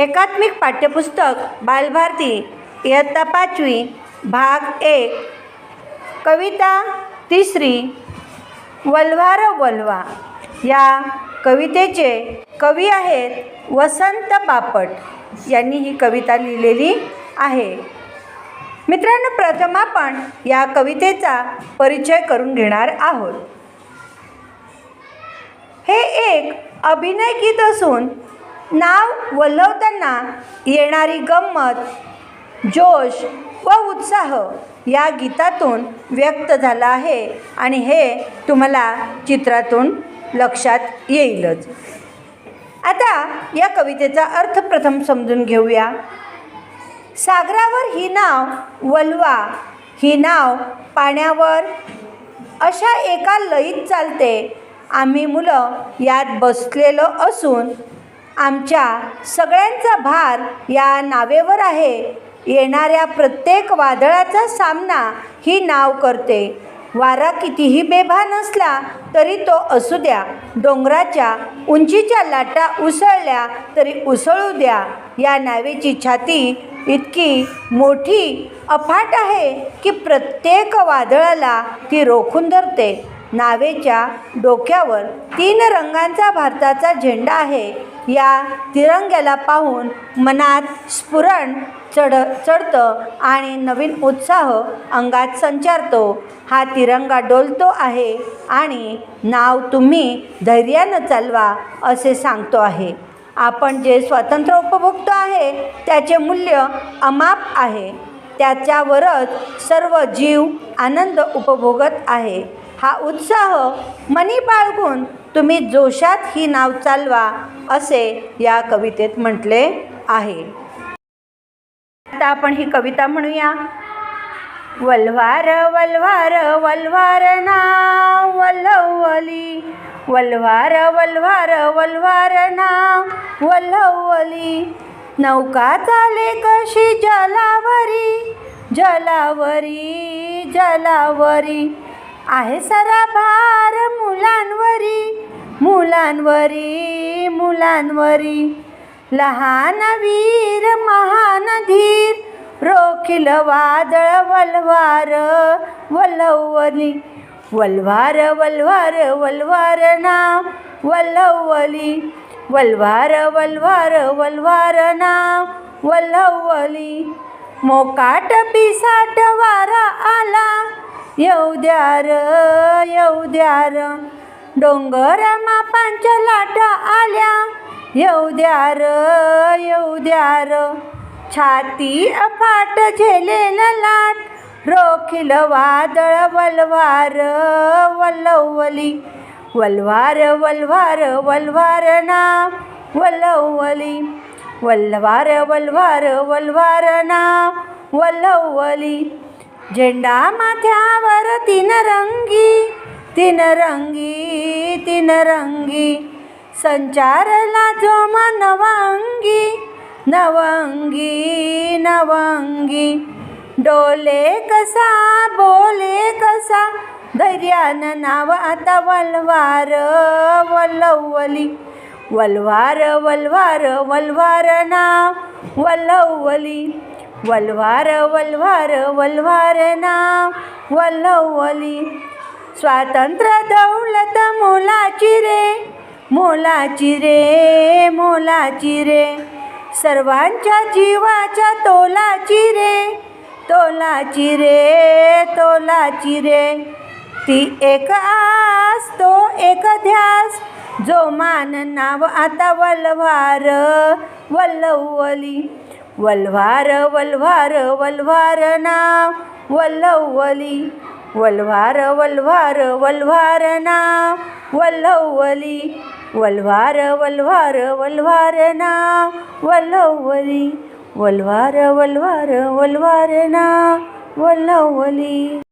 एकात्मिक पाठ्यपुस्तक बालभारती इयत्ता पाचवी भाग एक कविता तिसरी वल्हार वल्वा. या कवितेचे कवी आहेत वसंत बापट. यांनी ही कविता लिहिलेली आहे. मित्रांनो प्रथम आपण या कवितेचा परिचय करून घेणार आहोत. हे एक अभिनय गीत असून नाव वल्लव करताना येणारी गंमत जोश व उत्साह या गीतातून व्यक्त झाला आहे आणि हे तुम्हाला चित्रातून लक्षात येईलच. आता या कवितेचा अर्थ प्रथम समजून घेऊया. सागरावर ही नाव वल्वा ही नाव पाण्यावर. अशा एका लयीत चालते. आम्ही मुलं यात बसलेलो असून आमच्या सगळ्यांचा भार या नावेवर आहे. येणाऱ्या प्रत्येक वादळाचा सामना ही नाव करते. वारा कितीही बेभान असला तरी तो असू द्या. डोंगराच्या उंचीच्या लाटा उसळल्या तरी उसळू द्या. या नावेची छाती इतकी मोठी अफाट आहे की प्रत्येक वादळाला ती रोखून धरते. नावेच्या डोक्यावर तीन रंगांचा भारताचा झेंडा आहे. या तिरंग्याला पाहून मनात स्फुरण चढ चढतं आणि नवीन उत्साह अंगात संचारतो. हा तिरंगा डोलतो आहे आणि नाव तुम्ही धैर्यानं चालवा असे सांगतो आहे. आपण जे स्वातंत्र्य उपभोगतो आहे त्याचे मूल्य अमाप आहे. त्याच्यावरच सर्व जीव आनंद उपभोगत आहे. हा उत्साह मनी बाळगून तुम्ही जोशात ही नाव चालवा असे या कवितेत म्हटले आहे. आता आपण ही कविता म्हणूया. वल्वार वल्वार वल्वार नाव वल्हवली. वल्वार वल्वार वल्वार नाव वल्हवली. नौका चाले कशी जलावरी जलावरी जलावरी. आहे सारा भार मुलांवरी मुलांवरी मुलांवरी. लहान वीर महान धीर रोखिल वादळ वलवार वल्हवली. वलवार वलवार वल्हार नाव वल्हवली. वलवार वलवार वल्हार नाव वल्हवली. मोकाट पिसाट वारा आला येऊ द्या र येऊ द्या र डोंगर मापांच्या लाटा आल्या. येऊ द्या र येऊ द्या र छाती अफाट झेलेल लाट. रोखिल वादळ वलवार वल्लवली वलवार वलवार वलवार नाव वल्लवली वल्लवार वलवार वल्हार नाव वल्लवली झेंडा माथ्यावर तीन रंगी तीन रंगी तीन रंगी. संचारला जोम नवांगी नवंगी नवंगी. डोले कसा बोले कसा धैर्यान नाव आता वलवार वल्लवली वलवार वलवार वलवार नाव वल्लवली वल्वार वल्वार वल्वार नाव वल्लवली स्वातंत्र्य दौलत मोलाची रे मोलाची रे मोलाची रे. सर्वांच्या जीवाच्या तोलाची रे तोलाची रे तोलाची रे. ती एक आस तो एक ध्यास. जो मान नाव आता वल्वार वल्लवली वल्हार वल्हार वल्हार नाव वल्लवली वल्हार वल्हार वल्हार नाव वल्लवली वल्हार वल्हार वल्हार नाव वल्लवली वल्हार वल्हार वल्हार नाव वल्लवली